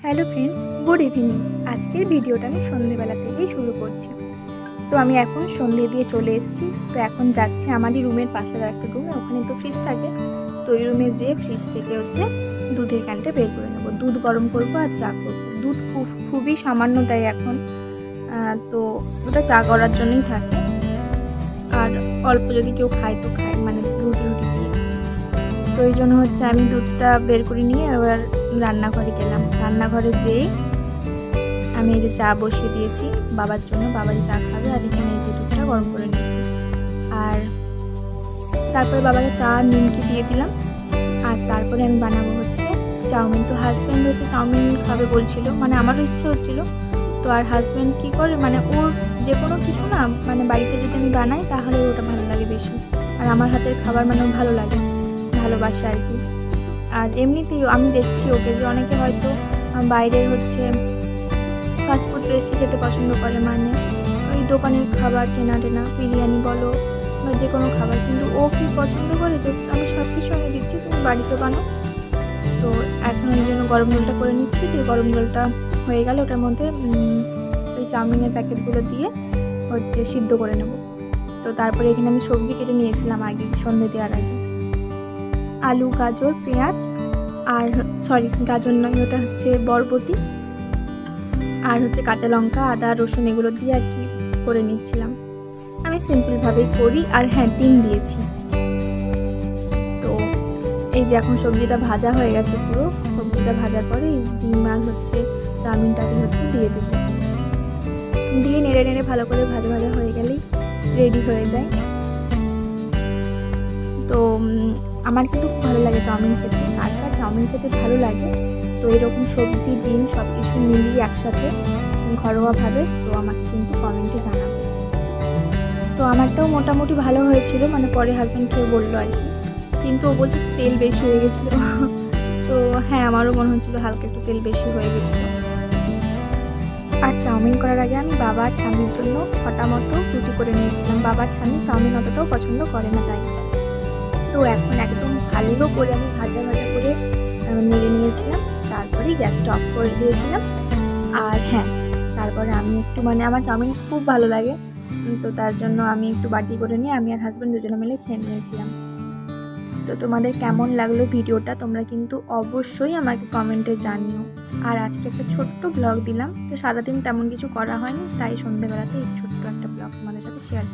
Hello friends good evening. আজকের ভিডিওটা আমি সন্ধেবেলা থেকেই শুরু করছি। তো আমি এখন সন্ধে দিয়ে চলে এসেছি। তো এখন যাচ্ছি আমারই রুমের পাশের একটা রুমে। ওখানে তো ফ্রিজ থাকে। তো ওই রুমে যেয়ে ফ্রিজ থেকে হচ্ছে দুধের ক্যানটা বের করে নেব। দুধ গরম করব আর চা করব। দুধ খুব, খুবই সামান্য দেয় এখন। তো ওটা চা করার জন্যই থাকে। আর অল্প যদি কেউ খায় তো খায় মানে দুধ রুটি দিয়ে। তো এই জন্য হচ্ছে আমি দুধটা বের করে নিয়ে এবার রান্নাঘরে গেলাম। রান্নাঘরে যেয়ে আমি এই যে চা বসিয়ে দিয়েছি, বাবার জন্য। বাবাই চা খাবে আর এখানে এই যে দুধটা গরম করে নিয়েছি। আর তারপরে বাবাকে চা নিমকি দিয়ে দিলাম। আর তারপরে আমি বানাবো হচ্ছে চাউমিন। তো হাজব্যান্ড হচ্ছে চাউমিন খাবে বলছিল মানে আমারও ইচ্ছে হচ্ছিল। তো আর হাজব্যান্ড কী করে মানে ওর যে কোনো কিছু না মানে বাড়িতে যদি আমি বানাই তাহলে ওটা ভালো লাগে বেশি। আর আমার হাতের খাবার মানে ভালো লাগে, ভালোবাসে আর কি। আর এমনিতেই আমি দেখছি ওকে যে অনেকে হয়তো বাইরে হচ্ছে ফাস্টফুড বেশি খেতে পছন্দ করে মানে ওই দোকানের খাবার কেনা টেনা বিরিয়ানি বলো বা যে কোনো খাবার। কিন্তু ও কি পছন্দ করে যে আমি সব কিছু আমি দিচ্ছি, তুমি বাড়িতে বানাও। তো এখন ওই জন্য গরম জলটা করে নিচ্ছি, দিয়ে গরম জলটা হয়ে গেলে ওটার মধ্যে ওই চাউমিনের প্যাকেটগুলো দিয়ে হচ্ছে সিদ্ধ করে নেব। তো তারপরে এখানে আমি সবজি কেটে নিয়েছিলাম আগে, সন্ধে দেওয়ার আগে। আলু, গাজর, পেঁয়াজ আর সরি গাজর নয়, ওটা হচ্ছে বরবটি আর হচ্ছে কাঁচা লঙ্কা, আদা, রসুন এগুলো দিয়ে আর কি করে নিচ্ছিলাম। আমি সিম্পলভাবেই করি আর হ্যাঁ ডিম দিয়েছি। তো এই যে এখন সবজিটা ভাজা হয়ে গেছে পুরো, সবজিটা ভাজার পরে ডিম আর হচ্ছে চাউমিনটাকে হচ্ছে দিয়ে দেবো। দিয়ে নেড়ে নেড়ে ভালো করে ভাজা ভাজা হয়ে গেলেই রেডি হয়ে যায়। তো আমার কিন্তু খুব ভালো লাগে চাউমিন খেতে। কার চাউমিন খেতে ভালো লাগে। তো এরকম সবজি, ডিম সব কিছু মিলিয়ে একসাথে ঘরোয়াভাবে, তো আমাকে কিন্তু কমেন্টে জানাবে। তো আমারটাও মোটামুটি ভালো হয়েছিল মানে পরে হাজব্যান্ড খেয়ে বলল আর কি। কিন্তু ও বলছে তেল বেশি হয়ে গেছিল। তো হ্যাঁ আমারও মনে হচ্ছিল হালকা একটু তেল বেশি হয়ে গেছিল। আর চাউমিন করার আগে আমি বাবার ঠামির জন্য ছটা মতো রুটি করে নিয়েছিলাম। বাবার ঠামি চাউমিন অতটাও পছন্দ করে না তাই। তো এখন একদম ভালো করে আমি ভাজা ভাজা করে নেড়ে নিয়েছিলাম। তারপরেই গ্যাসটা অফ করে দিয়েছিলাম। আর হ্যাঁ তারপরে আমি একটু মানে আমার চাউমিন খুব ভালো লাগে। তো তার জন্য আমি একটু বাটি করে নিয়ে আমি আর হাজব্যান্ড দুজনে মিলে খেয়ে নিয়েছিলাম। তো তোমাদের কেমন লাগল ভিডিওটা তোমরা কিন্তু অবশ্যই আমাকে কমেন্টে জানিও। আর আজকে একটা ছোট্ট ব্লগ দিলাম। তো সারাদিন তেমন কিছু করা হয়নি, তাই সন্ধ্যেবেলাতে এই ছোট্ট একটা ব্লগ তোমাদের সাথে শেয়ার